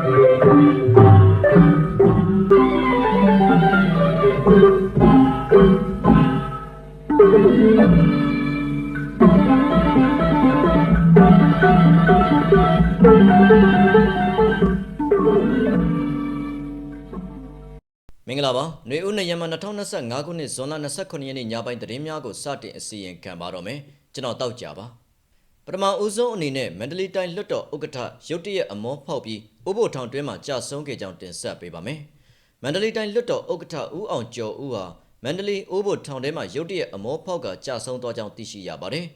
မင်္ဂလာပါຫນွေဦးနေရမ2025ခုနှစ်ဇွန်လ29ရက်နေ့ညပိုင်းသတင်းများကိုစတင်အစီရင်ခံပါတော့မယ်ကျွန်တော်တောက်ကြပါပ ထမဦးဆုံးအနေနဲ့မန္တလေးတိုင်းလွတ်တော်ဥက္ကဋ္ဌရုတ်တရက်အမောဖောက်ပြီးဥပိုလ်ထောင်တွင်းမှာကြာဆုံးခဲ့ကြောင်းတင်ဆက်ပေးပါမယ်မန္တလေးတိုင်းလွတ်တော်ဥက္ကဋ္ဌဦးအောင်ကျော်ဦးဟာမန္တလေးဥပိုလ်ထောင်ထဲမှာရုတ်တရက်အမောဖောက်ကကြာဆုံးသွားကြောင်းသိရှိရပါတယ်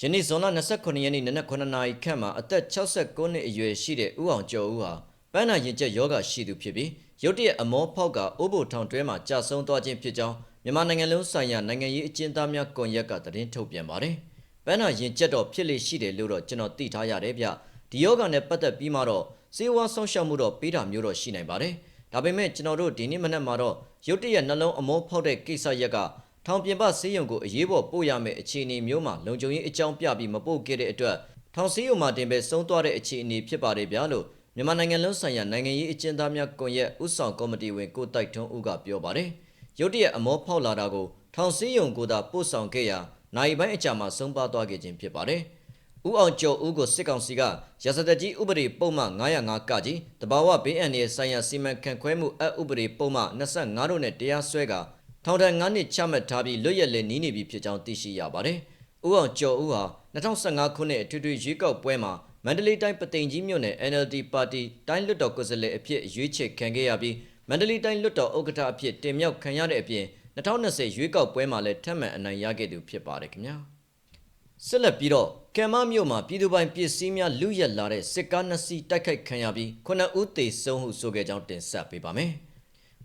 ယနေ့ဇွန်လ29ရက်နေ့နနက်9နာရီခန့်မှာအသက်69နှစ်အရွယ်ရှိတဲ့ဦးအောင်ကျော်ဦးဟာပန်းနာရင်ကျက်ယောဂရှိသူဖြစ်ပြီးရုတ်တရက်အမောဖောက်ကအိုးဘိုထောင်တွဲမှာကြာဆုံးသွားခြင်းဖြစ်ကြောင်းမြန်မာနိုင်ငံလုံးဆိုင်ရာနိုင်ငံရေးအကျဉ်းသားများကွန်ရက်ကသတင်းထုတ်ပြန်ပါတယ်။ ပန်းနာရင်ကျက်တော့ဖြစ်လေရှိတယ်လို့တော့ကျွန်တော်သိထားရတယ်ဗျ။ဒီယောဂနဲ့ပတ်သက်ပြီးမှတော့စေဝါဆုံးရှောက်မှုတော့ပေးတာမျိုးတော့ရှိနိုင်ပါတယ်။ဒါပေမဲ့ကျွန်တော်တို့ဒီနေ့မနက်မှာတော့ရုတ်တရက်နှလုံးအမောဖောက်တဲ့ကိစ္စရက်ကထောင်ပြင်ပဆေးရုံကိုအရေးပေါ်ပို့ရမယ့်အခြေအနေမျိုးမှာလုံခြုံရေးအကြောင်းပြပြီးမပို့ခဲ့တဲ့အတွက်ထောင်ဆေးရုံမှာတင်ပဲဆုံးသွားတဲ့အခြေအနေဖြစ်ပါတယ်ဗျာလို့မြန်မာနိုင်ငံလုံးဆိုင်ရာနိုင်ငံရေးအကျဉ်းသားများကွန်ရက်ဥဆောင်ကော်မတီဝင်ကိုတိုက်ထွန်းဦးကပြောပါတယ်။ရုတ်တရက်အမောဖောက်လာတာကိုထောင်ဆေးရုံကိုသာပို့ဆောင်ခဲ့ရာ နိုင်ပိုင်းအကြာမှာဆုံးပါသွားခဲ့ခြင်းဖြစ်ပါတယ်။ဦးအောင်ကျော်ဦးကိုစစ်ကောင်စီကရစတကြီးဥပဒေပုံမှန်905ကကြီးတဘာဝဘေးအန္တရာယ်ဆိုင်ရာစီမံခန့်ခွဲမှုအဥပဒေပုံမှန်25တို့နဲ့တရားစွဲကထောင်ဒဏ်9နှစ်ချမှတ်ထားပြီးလွတ်ရက်လည်းနီးနေပြီဖြစ်ကြောင်းသိရှိရပါတယ်။ဦးအောင်ကျော်ဦးဟာ2015ခုနှစ်အထွေထွေရွေးကောက်ပွဲမှာမန္တလေးတိုင်းပသိမ်ကြီးမြို့နယ် NLD ပါတီတိုင်းလွတ်တော်ကိုယ်စားလှယ်အဖြစ်ရွေးချယ်ခံခဲ့ရပြီးမန္တလေးတိုင်းလွတ်တော်ဥက္ကဋ္ဌအဖြစ်တင်မြှောက်ခံရတဲ့အပြင် 2020ရွေးကောက်ပွဲမှာလည်းထပ်မံအနိုင်ရခဲ့သူဖြစ်ပါတယ်ခင်ဗျာဆက်လက်ပြီးတော့ကံမမြို့မှာပြည်သူပိုင်ပစ္စည်းများလူရက်လာတဲ့စစ်ကားနှစ်စီးတိုက်ခိုက်ခံရပြီးခုနှစ်ဦးသေဆုံးဟုဆိုခဲ့ကြောင်းတင်ဆက်ပေးပါမယ်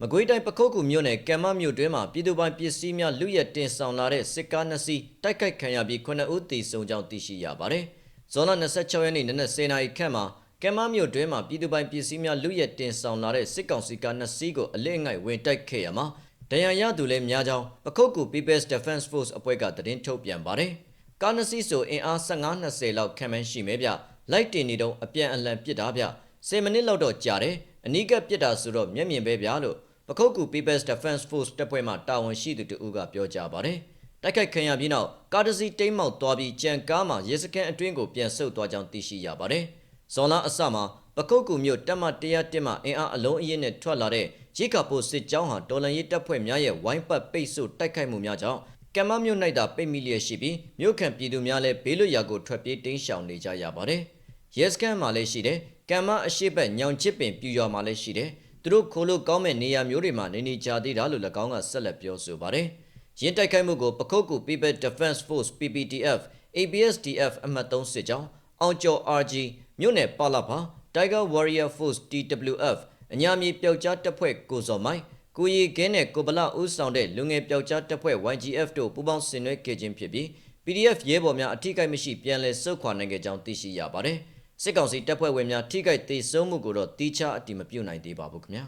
မကွေးတိုင်းပခုတ်ကူမြို့နယ်ကံမမြို့တွင်မှာပြည်သူပိုင်ပစ္စည်းများလူရက်တင်ဆောင်လာတဲ့စစ်ကားနှစ်စီးတိုက်ခိုက်ခံရပြီးခုနှစ်ဦးသေဆုံးကြောင်းသိရှိရပါတယ်။ဇွန်လ26ရက်နေ့နနက်10:00နာရီခန့်မှာကံမမြို့တွင်မှာပြည်သူပိုင်ပစ္စည်းများလူရက်တင်ဆောင်လာတဲ့စစ်ကောင်စီကားနှစ်စီးကိုအလစ်အငိုက်ဝင်တိုက်ခဲ့ရမှာ ဒဏ်ရာရသူလည်းများကြောင်းပခုတ်ကူ People's Defense Force အဖွဲ့ကသတင်းထုတ်ပြန်ပါတယ်။ကားနှစ်စီးဆိုအင်အား15-20လောက်ခံမှန်းရှိမဲဗျ။လိုက်တင်နေတော့အပြန်အလှန်ပစ်တာဗျ။10မိနစ်လောက်တော့ကြာတယ်။အနီးကပ်ပစ်တာဆိုတော့မျက်မြင်ပဲဗျာလို့ပခုတ်ကူ People's Defense Force တပ်ဖွဲ့မှတာဝန်ရှိသူတူကပြောကြားပါတယ်။တိုက်ခိုက်ခံရပြီးနောက်ကားတစ်စီးတိမ်းမောက်သွားပြီးကြံကားမှာရဲစခန်းအတွင်းကိုပြန်ဆုတ်သွားကြောင်းသိရှိရပါတယ်။ဇွန်လအစမှာပခုတ်ကူမြို့တပ်မ101မှအင်အားအလုံးအရင်နဲ့ထွက်လာတဲ့ ရိခါပိုစစ်ကြောင်းဟာတော်လန်ရေးတပ်ဖွဲ့များရဲ့ဝိုင်းပတ်ပိတ်ဆို့တိုက်ခိုက်မှုများကြောင့်ကမ္မမြို့၌သာပိတ်မိလျက်ရှိပြီးမြို့ခံပြည်သူများလည်းဘေးလွတ်ရာကိုထွက်ပြေးတိမ်းရှောင်နေကြရပါတယ်။ရဲစခန်းမှာလည်းရှိတယ်။ကမ္မအရှိတ်ညောင်ချစ်ပင်ပြူရွာမှာလည်းရှိတယ်။သူတို့ခိုးလို့ကောင်းမဲ့နေရာမျိုးတွေမှာနေနေကြသေးတာလို့၎င်းကဆက်လက်ပြောဆိုပါတယ်။ရင်းတိုက်ခိုက်မှုကိုပခုတ်ကူ People Defense Force PPDF ABSDF အမှတ်3စစ်ကြောင်းအောင်ကျော် RG မြို့နယ်ပါလာဖာ Tiger Warrior Force TWF အညာမြေပျောက်ကြားတပ်ဖွဲ့ကိုစော်မိုင်းကိုရီကင်းနဲ့ကိုဗလာဦးဆောင်တဲ့လူငယ်ပျောက်ကြားတပ်ဖွဲ့ YGF တို့ပူးပေါင်းဆင်နွှဲခဲ့ခြင်းဖြစ်ပြီး PDF ရဲဘော်များအထိကိမရှိပြန်လည်ဆုတ်ခွာနိုင်ခဲ့ကြောင်းသိရှိရပါတယ်။စစ်ကောင်စီတပ်ဖွဲ့ဝင်များထိကိသေဆုံးမှုကိုတော့တီးခြားအတည်မပြုနိုင်သေးပါဘူးခင်ဗျာ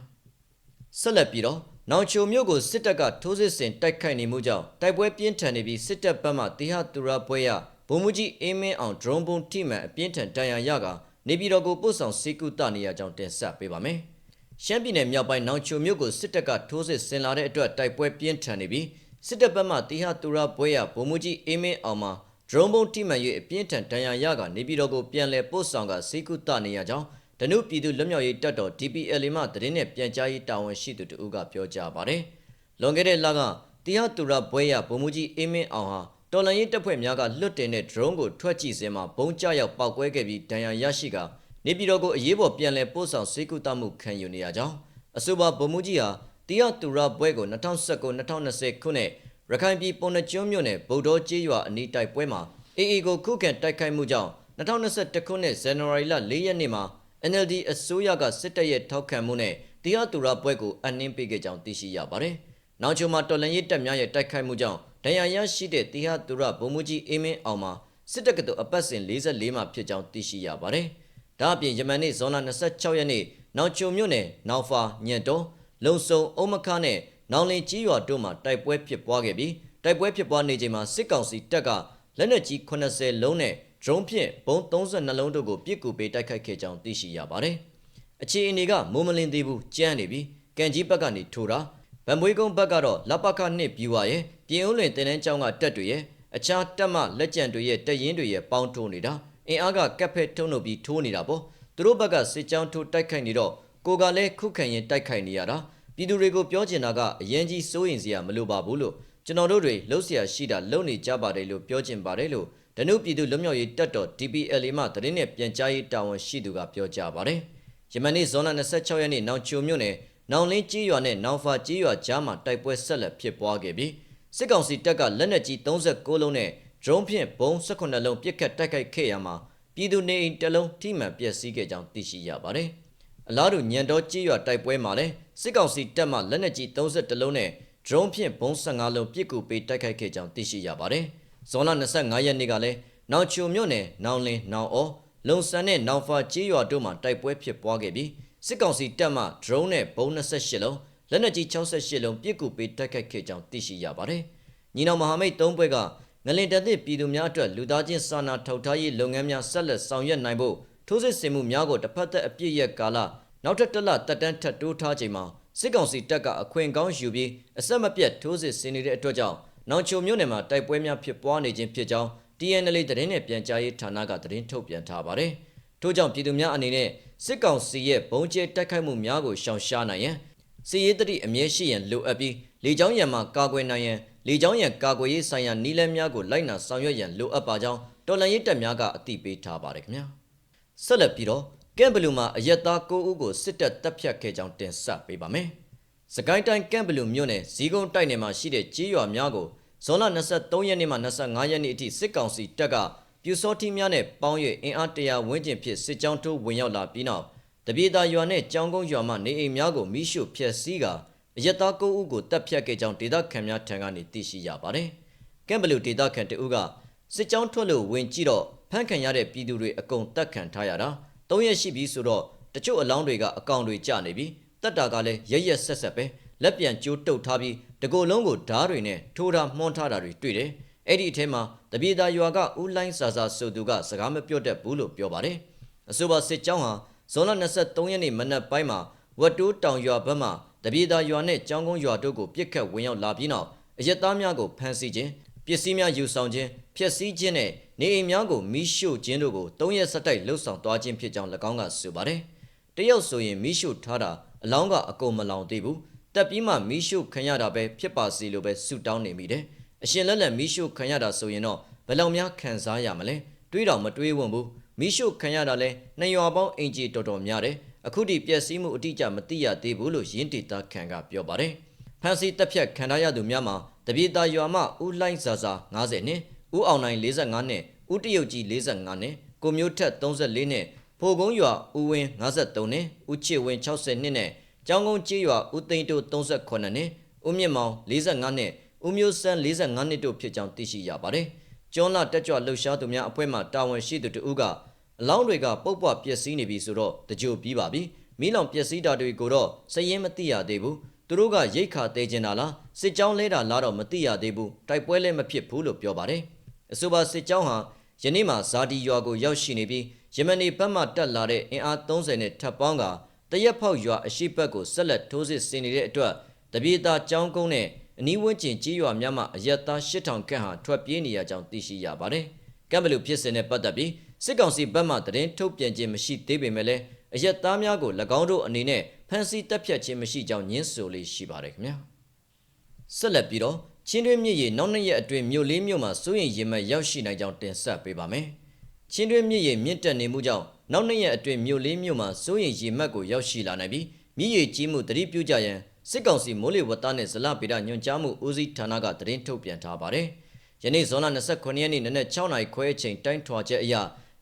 ။ဆက်လက်ပြီးတော့နောင်ချိုမြို့ကိုစစ်တပ်ကထိုးစစ်ဆင်တိုက်ခိုက်နေမှုကြောင့်တိုက်ပွဲပြင်းထန်နေပြီးစစ်တပ်ဘက်မှတေဟတူရာပွဲရဘုံမူကြီးအင်းမင်းအောင် drone ဘုံထိမှန်အပြင်းထန်တန်ရာရကနေပြည်တော်ကိုပို့ဆောင်စေကူတနေရကြောင်းတင်ဆက်ပေးပါမယ်။ ရှမ်းပြည်နယ်မြောက်ပိုင်းနောင်ချိုမြို့ကိုစစ်တပ်ကထိုးစစ်ဆင်လာတဲ့အတွက်တိုက်ပွဲပြင်းထန်နေပြီးစစ်တပ်ဘက်မှတေဟတူရာပွဲရဘုံမူကြီးအင်းမင်းအောင်မှာ drone ဘုံထိမှန်၍အပြင်းထန်တန်ရာရကနေပြည်တော်ကိုပြန်လည်ပို့ဆောင်ကစေကူတနေရကြောင်းဒနုပြည်သူလွတ်မြောက်ရေးတပ်တော် DPL မှသတင်းနဲ့ပြန်ကြားရေးတာဝန်ရှိသူတို့ကပြောကြားပါတယ်။လွန်ခဲ့တဲ့လကတရားတူရဘွဲရဗိုလ်မှူးကြီးအင်းမင်းအောင်ဟာတော်လန်ရေးတပ်ဖွဲ့များကလွတ်တင်တဲ့ drone ကိုထွက်ကြည့်စင်မှာဘုံကျရောက်ပောက်ကွဲခဲ့ပြီးဒဏ်ရာရရှိက နေပြည်တော်ကိုအရေးပေါ်ပြန်လည်ပို့ဆောင်စေကူတမှုခံယူနေရကြောင်းအဆိုပါဗိုလ်မှူးကြီးဟာတရားတူရဘွဲကို2019-2020ခုနှစ်ရခိုင်ပြည်ပုံနှကျွန်းမြို့နယ်ဗုဒ္ဓကျေးရွာအနီးတိုက်ပွဲမှာ AA ကိုခုခံတိုက်ခိုက်မှုကြောင့်2021ခုနှစ်ဇန်နဝါရီလ4ရက်နေ့မှာ NLD အစိုးရကစစ်တပ်ရဲ့ထောက်ခံမှုနဲ့တရားတူရပွဲကိုအနှင်းပေးခဲ့ကြောင်းသိရှိရပါတယ်။နောက်ချုံမှာတော်လန်ရေးတပ်များရဲ့တိုက်ခိုက်မှုကြောင့်ဒဏ်ရာရရှိတဲ့တရားတူရဗိုလ်မှူးကြီးအင်းမင်းအောင်မှာစစ်တပ်ကတော်အပတ်စဉ်44မှာဖြစ်ကြောင်းသိရှိရပါတယ်။ ဒါအပြင်ယမန်နေ့ဇွန်လ26ရက်နေ့နောက်ချုံမြို့နယ်နောက်ဖာညံတော်လုံဆုံအုံမခနဲ့နောင်လင်ကြီးရွာတို့မှာတိုက်ပွဲဖြစ်ပွားခဲ့ပြီးတိုက်ပွဲဖြစ်ပွားနေချိန်မှာစစ်ကောင်စီတပ်ကလက်နက်ကြီး80လုံးနဲ့ drone ဖြင့်ဘုံ32လုံးတို့ကိုပြစ်ကူပေးတိုက်ခိုက်ခဲ့ကြောင်းသိရှိရပါတယ်။အခြေအနေကမိုးမလင်းသေးဘူးကြမ်းနေပြီကန်ကြီးဘက်ကနေထိုးတာဗံမွေးကုန်းဘက်ကတော့လပခနှစ်ပြူပါရဲ့ပြင်ဦးလွင်တင်တန်းကျောင်းကတက်တွေရဲ့အခြားတက်မလက်ကျန်တွေရဲ့တက်ရင်တွေရဲ့ပေါင်းထိုးနေတာ အင်အားကကပ်ဖက်ထုံလုပ်ပြီးထိုးနေတာပေါ့သူတို့ဘက်ကစစ်ကြောင်းထိုးတိုက်ခိုက်နေတော့ကိုကလည်းခုခံရင်တိုက်ခိုက်နေရတာပြည်သူတွေကိုပြောချင်တာကအရင်ကြီးစိုးရင်စရာမလိုပါဘူးလို့ကျွန်တော်တို့တွေလှုပ်ရှားရှိတာလုပ်နေကြပါတယ်လို့ပြောချင်ပါတယ်လို့ဒနုပြည်သူလွတ်မြောက်ရေးတပ်တော် DPLA မှသတင်းနဲ့ပြန်ကြားရေးတာဝန်ရှိသူကပြောကြားပါတယ်။ယမန်နေ့ဇွန်လ26ရက်နေ့နောင်ချိုမြို့နယ်နောင်လင်းကြီးရွာနဲ့နောင်ဖာကြီးရွာကြားမှာတိုက်ပွဲဆက်လက်ဖြစ်ပွားခဲ့ပြီးစစ်ကောင်စီတပ်ကလက်နက်ကြီး36လုံးနဲ့ drone ဖြင့်ဘုံ18လုံးပစ်ခတ်တိုက်ခိုက်ခဲ့ရမှာပြည်သူနေအိမ်တစ်လုံးထိမှန်ပျက်စီးခဲ့ကြောင်းသိရှိရပါတယ်။အလားတူညံတော်ကြီးရွာတိုက်ပွဲမှာလည်းစစ်ကောင်စီတပ်မှလက်နက်ကြီး32လုံးနဲ့ drone ဖြင့်ဘုံ15လုံးပစ်ကူပေးတိုက်ခိုက်ခဲ့ကြောင်းသိရှိရပါတယ်။ဇွန်လ25ရက်နေ့ကလည်းနောင်ချိုမြို့နယ်နောင်လင်းနောင်အောလုံဆန်နဲ့နောင်ဖာကြီးရွာတို့မှာတိုက်ပွဲဖြစ်ပွားခဲ့ပြီးစစ်ကောင်စီတပ်မှ drone နဲ့ဘုံ28လုံးလက်နက်ကြီး68လုံးပစ်ကူပေးတိုက်ခိုက်ခဲ့ကြောင်းသိရှိရပါတယ်။ညီနောင်မဟာမိတ်၃ဘွဲ့က ငလင်တသစ်ပြည်သူများအတွက်လူသားချင်းစာနာထောက်ထားရေးလုပ်ငန်းများဆက်လက်ဆောင်ရွက်နိုင်ဖို့ထိုးစစ်ဆင်မှုများကိုတစ်ဖက်သက်အပြည့်ရဲ့ကာလနောက်ထပ်တစ်လတက်တန်းထပ်တိုးထားချိန်မှာစစ်ကောင်စီတပ်ကအခွင့်ကောင်းယူပြီးအဆက်မပြတ်ထိုးစစ်ဆင်နေတဲ့အတွက်ကြောင့်နောင်ချိုမြို့နယ်မှာတိုက်ပွဲများဖြစ်ပွားနေခြင်းဖြစ်ကြောင်း TNL သတင်းနဲ့ပြန်ကြားရေးဌာနကသတင်းထုတ်ပြန်ထားပါတယ်။ထို့ကြောင့်ပြည်သူများအနေနဲ့စစ်ကောင်စီရဲ့ဘုံကျဲတိုက်ခိုက်မှုများကိုရှောင်ရှားနိုင်ရန်စီရေးတတိအမြဲရှိရန်လိုအပ်ပြီးလေကြောင်းရန်မှာကာကွယ်နိုင်ရန် လေကြောင်းရန်ကာကွယ်ရေးဆိုင်ရာနည်းလမ်းများကိုလိုက်နာဆောင်ရွက်ရန်လိုအပ်ပါကြောင်းတော်လှန်ရေးတပ်များကအသိပေးထားပါတယ်ခင်ဗျာဆက်လက်ပြီးတော့ကမ်ဘလူမှာအရက်သား9ဦးကိုစစ်တပ်တပ်ဖြတ်ခဲ့ကြောင်းတင်ဆက်ပေးပါမယ်စကိုင်းတိုင်းကမ်ဘလူမြို့နယ်ဇီးကုန်းတိုက်နယ်မှာရှိတဲ့ကြေးရွာများကိုဇွန်လ23ရက်နေ့မှ25ရက်နေ့အထိစစ်ကောင်စီတပ်ကပြူစောတိများနဲ့ပေါင်း၍အင်အားတရာဝန်းကျင်ဖြင့်စစ်ကြောင်းထိုးဝင်ရောက်လာပြီးနောက်တပြေသာရွာနဲ့ကြောင်းကုန်းရွာမှနေအိမ်များကိုမိရှုဖျက်ဆီးကာ အရက်သား9ဦးကိုတပ်ဖြတ်ခဲ့ကြောင်းဒေသခံများထံကနေသိရှိရပါတယ်။ကမ်ဘလူဒေသခံတဦးကစစ်ကြောင်းထွက်လို့ဝင်ကြည့်တော့ဖမ်းခံရတဲ့ပြည်သူတွေအကုန်တပ်ခံထားရတာ၃ရက်ရှိပြီဆိုတော့တချို့အလောင်းတွေကအကောင်တွေကျနေပြီတပ်တာကလည်းရရက်ဆက်ဆက်ပဲလက်ပြန်ကျိုးတုတ်ထားပြီးတကိုယ်လုံးကိုဓားတွေနဲ့ထိုးထားမှွန်းထားတာတွေတွေ့တယ်။အဲ့ဒီအထဲမှာတပြေသာရွာကဦးလိုင်းစာစာဆိုသူကစကားမပြောတတ်ဘူးလို့ပြောပါတယ်။အဆိုပါစစ်ကြောင်းဟာဇွန်လ23ရက်နေ့မနက်ပိုင်းမှာဝတ်တိုးတောင်ရွာဘက်မှ တပြေသာရွာနဲ့ကျောင်းကုန်းရွာတို့ကိုပြစ်ခတ်ဝင်ရောက်လာပြီးနောက်အရက်သားများကိုဖမ်းဆီးခြင်းပစ္စည်းများယူဆောင်ခြင်းဖျက်ဆီးခြင်းနဲ့နေအိမ်များကိုမိရှို့ခြင်းတို့ကို၃ရက်ဆက်တိုက်လှုပ်ဆောင်သွားခြင်းဖြစ်ကြောင်း၎င်းကဆိုပါတယ်။တရုတ်ဆိုရင်မိရှို့ထားတာအလောင်းကအကုန်မလောင်သေးဘူး။တက်ပြီးမှမိရှို့ခံရတာပဲဖြစ်ပါစေလို့ပဲဆုတောင်းနေမိတယ်။အရှင်လက်လက်မိရှို့ခံရတာဆိုရင်တော့ဘယ်လောက်များခံစားရမလဲ။တွေးတော့မတွေးဝံ့ဘူး။မိရှို့ခံရတာလဲနှစ်ရွာပေါင်းအင်ဂျီတော်တော်များတယ်။ အခုထိပျက်စီးမှုအတိအကျမသိရသေးဘူးလို့ရင်းဒေတာခံကပြောပါတယ်။ဖန်စီတက်ဖြတ်ခံရသူများမှာတပြေတာရွာမှဦးလိုင်းစာစာ90နှစ်ဦးအောင်နိုင်45နှစ်ဦးတရုတ်ကြီး45နှစ်ကိုမျိုးထက်34နှစ်ဖိုကုန်းရွာဦးဝင်း53နှစ်ဦးချစ်ဝင်း60နှစ်နဲ့ကျောင်းကုန်းကြီးရွာဦးသိန်းတို့38နှစ်ဦးမြင့်မောင်45နှစ်ဦးမျိုးစန်း45နှစ်တို့ဖြစ်ကြောင်းသိရှိရပါတယ်။ကျွန်းလာတက်ကြွလှုပ်ရှားသူများအဖွဲ့မှတာဝန်ရှိသူတို့က အလောင်းတွေကပုတ်ပွပျက်စီးနေပြီဆိုတော့တကြိုပြီးပါပြီ။မီးလောင်ပျက်စီးတာတွေကိုတော့စရင်မသိရသေးဘူး။သူတို့ကရိတ်ခါသေးကျင်တာလားစစ်ကြောင်းလဲတာလားတော့မသိရသေးဘူးတိုက်ပွဲလည်းမဖြစ်ဘူးလို့ပြောပါတယ်အဆိုပါစစ်ကြောင်းဟာယနေ့မှဇာတီရွာကိုရောက်ရှိနေပြီးယမနီဘက်မှတက်လာတဲ့အင်အား30နဲ့ထပ်ပေါင်းကတရက်ဖောက်ရွာအရှိဘက်ကိုဆက်လက်ထိုးစစ်ဆင်နေတဲ့အတွက်တပြေတာကျောင်းကုန်းနဲ့အနီးဝန်းကျင်ကြီးရွာများမှအရက်သား8000ခန့်ဟာထွက်ပြေးနေရကြောင်းသိရှိရပါတယ် ကမ်ဘလူဖြစ်စဉ်နဲ့ပတ်သက်ပြီးစစ်ကောင်စီဘက်မှသတင်းထုတ်ပြန်ခြင်းမရှိသေးပေမဲ့လည်းအရက်သားများကို၎င်းတို့အနေနဲ့ဖမ်းဆီးတပ်ဖြတ်ခြင်းမရှိကြောင်းညင်းဆိုလေးရှိပါတယ်ခင်ဗျာဆက်လက်ပြီးတော့ချင်းတွင်းမြစ်ရေနောက်နှစ်ရက်အတွင်းမြို့လေးမြို့မှာစိုးရင်ရင်မဲ့ရောက်ရှိနိုင်ကြောင်းတင်ဆက်ပေးပါမယ်ချင်းတွင်းမြစ်ရေမြင့်တက်နေမှုကြောင့်နောက်နှစ်ရက်အတွင်းမြို့လေးမြို့မှာစိုးရင်ရေမှတ်ကိုရောက်ရှိလာနိုင်ပြီးမြစ်ရေကြီးမှုတတိပြုကြရန်စစ်ကောင်စီမိုးလေဝသနဲ့ဇလပေဒညွှန်ကြားမှုဦးစီးဌာနကသတင်းထုတ်ပြန်ထားပါတယ် ယနေ့ဇွန်လ29ရက်နေ့နနက်6နာရီခွဲအချိန်တိုင်းထွာချက်အရ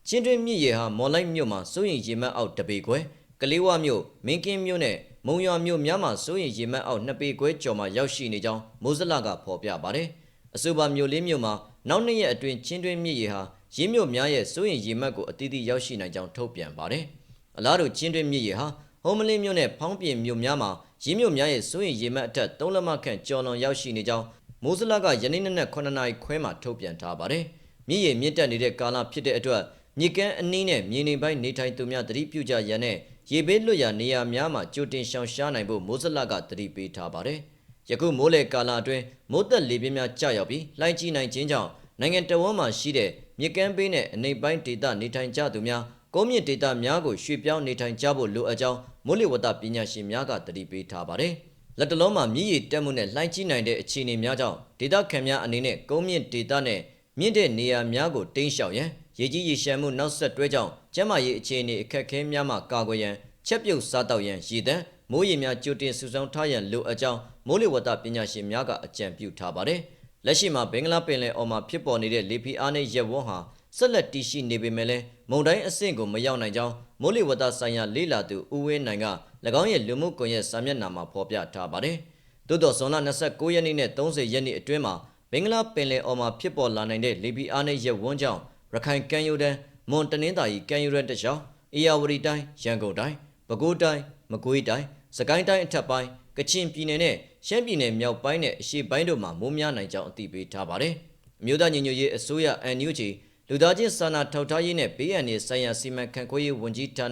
ချင်းတွင်းမြစ်ရေဟာမော်လိုက်မြို့မှာစိုးရင်ရေမှတ်အောက်တပေခွဲကလေးဝမြို့မင်းကင်းမြို့နဲ့မုံရွာမြို့များမှာစိုးရင်ရေမှတ်အောက်နှစ်ပေခွဲကျော်မှရောက်ရှိနေကြောင်းမိုးစလကဖော်ပြပါတယ်။အဆိုပါမြို့လေးမြို့မှာနောက်နှစ်ရက်အတွင်းချင်းတွင်းမြစ်ရေဟာရင်းမြို့များရဲ့စိုးရင်ရေမှတ်ကိုအသီးသီးရောက်ရှိနိုင်ကြောင်းထုတ်ပြန်ပါတယ်။အလားတူချင်းတွင်းမြစ်ရေဟာဟုံးမလင်းမြို့နဲ့ဖောင်းပြင်မြို့များမှာရင်းမြို့များရဲ့စိုးရင်ရေမှတ်အထက်3လက်မခန့်ကျော်လွန်ရောက်ရှိနေကြောင်း မိုးစလကယနေ့နက်9နာရီခွဲမှာထုတ်ပြန်ထားပါတယ်။မြစ်ရေမြင့်တက်နေတဲ့ကာလဖြစ်တဲ့အတွက်မြစ်ကမ်းအနည်းနဲ့မြေနေပိုင်းနေထိုင်သူများသတိပြုကြရန်နဲ့ရေဘေးလွတ်ရာနေရာများမှာကြိုတင်ရှောင်ရှားနိုင်ဖို့မိုးစလကသတိပေးထားပါတယ်။ယခုမိုးလေကာလအတွင်းမိုးသက်လေပြင်းများကြာရောက်ပြီးလှိုင်းကြီးနိုင်ခြင်းကြောင့်နိုင်ငံတော်ဝန်မှာရှိတဲ့မြစ်ကမ်းဘေးနဲ့အနေပိုင်းဒေသနေထိုင်ကြသူများကုန်းမြင့်ဒေသများကိုရွှေ့ပြောင်းနေထိုင်ကြဖို့လိုအပ်ကြောင်းမိုးလေဝသပညာရှင်များကသတိပေးထားပါတယ်။ လက်တလုံးမှာမြည်ရည်တက်မှုနဲ့လှိုင်းကြီးနိုင်တဲ့အခြေအနေများကြောင့်ဒေသခံများအနေနဲ့ကုန်းမြင့်ဒေသနဲ့မြင့်တဲ့နေရာများကိုတင်းရှောင်ရန်ရေကြီးရေရှမ်းမှုနောက်ဆက်တွဲကြောင့်ကျန်းမာရေးအခြေအနေအခက်အခဲများမှကာကွယ်ရန်ချက်ပြုတ်စားတောက်ရန်ရည်တံမိုးရေများကြိုတင်စုဆောင်းထားရန်လိုအပ်ကြောင်းမိုးလေဝသပညာရှင်များကအကြံပြုထားပါတယ်။လက်ရှိမှာဘင်္ဂလားပင်လယ်အော်မှာဖြစ်ပေါ်နေတဲ့လေဖိအားနဲ့ရက်ဝန်းဟာ ဆက်လက်တည်ရှိနေပေမဲ့လည်းမုန်တိုင်းအဆင့်ကိုမရောက်နိုင်ကြောင်းမိုးလေဝသဆိုင်ရာလေ့လာသူဦးဝင်းနိုင်က၎င်းရဲ့လူမှုကွန်ရက်စာမျက်နှာမှာဖော်ပြထားပါတယ်။သို့တော်ဇွန်လ29ရက်နေ့နဲ့30ရက်နေ့အတွင်းမှာဘင်္ဂလားပင်လယ်အော်မှာဖြစ်ပေါ်လာနိုင်တဲ့လေဖိအားနဲ့ရက်ဝန်းကြောင့်ရခိုင်ကမ်းရိုးတန်းမွန်တနင်္သာရီကမ်းရိုးတန်းတစ်လျှောက်အေရဝတီတိုင်းရန်ကုန်တိုင်းပဲခူးတိုင်းမကွေးတိုင်းစကိုင်းတိုင်းအထက်ပိုင်းကချင်ပြည်နယ်နဲ့ရှမ်းပြည်နယ်မြောက်ပိုင်းနဲ့အရှေ့ပိုင်းတို့မှာမိုးများနိုင်ကြောင်းအသိပေးထားပါတယ်။အမျိုးသားညီညွတ်ရေးအစိုးရ NUG လူသားချင်းစာနာထောက်ထားရေးနဲ့ဘေးအန္တရာယ်ဆိုင်ရာစီမံခန့်ခွဲရေးဝန်ကြီးဌာန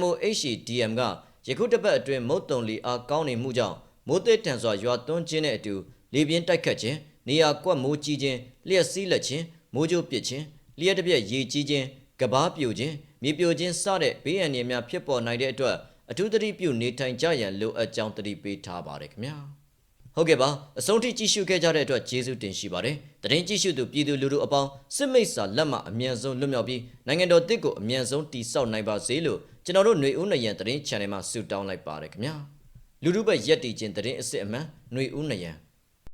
MOHDM ကယခုတစ်ပတ်အတွင်းမုတ်တုံလီအားကောင်းနေမှုကြောင့်မိုးသေးတန်စွာရွာသွန်းခြင်းနဲ့အတူလေပြင်းတိုက်ခတ်ခြင်းနေရာကွက်မိုးကြီးခြင်းလျှက်စီးလက်ခြင်းမိုးကြိုးပစ်ခြင်းလျှက်တစ်ပြက်ရေကြီးခြင်းကဘာပြိုခြင်းမြေပြိုခြင်းစတဲ့ဘေးအန္တရာယ်များဖြစ်ပေါ်နိုင်တဲ့အတွက်အထူးသတိပြုနေထိုင်ကြရန်လိုအပ်ကြောင်းသတိပေးထားပါတယ်ခင်ဗျာ ဟုတ်ကဲ့ပါအဆုံးထိကြည့်ရှုခဲ့ကြတဲ့အတွက်ကျေးဇူးတင်ရှိပါတယ်တရင်ကြည့်ရှုသူပြည်သူလူထုအပေါင်းစစ်မိတ်စာလက်မှအမြန်ဆုံးလွတ်မြောက်ပြီးနိုင်ငံတော်တစ်ကိုအမြန်ဆုံးတည်ဆောက်နိုင်ပါစေလို့ကျွန်တော်တို့ຫນွေဦးနရံတရင် channel မှာဆုတောင်းလိုက်ပါတယ်ခင်ဗျာလူထုဘက်ရက်တည်ခြင်းတရင်အစ်စ်အမှန်ຫນွေဦးနရံ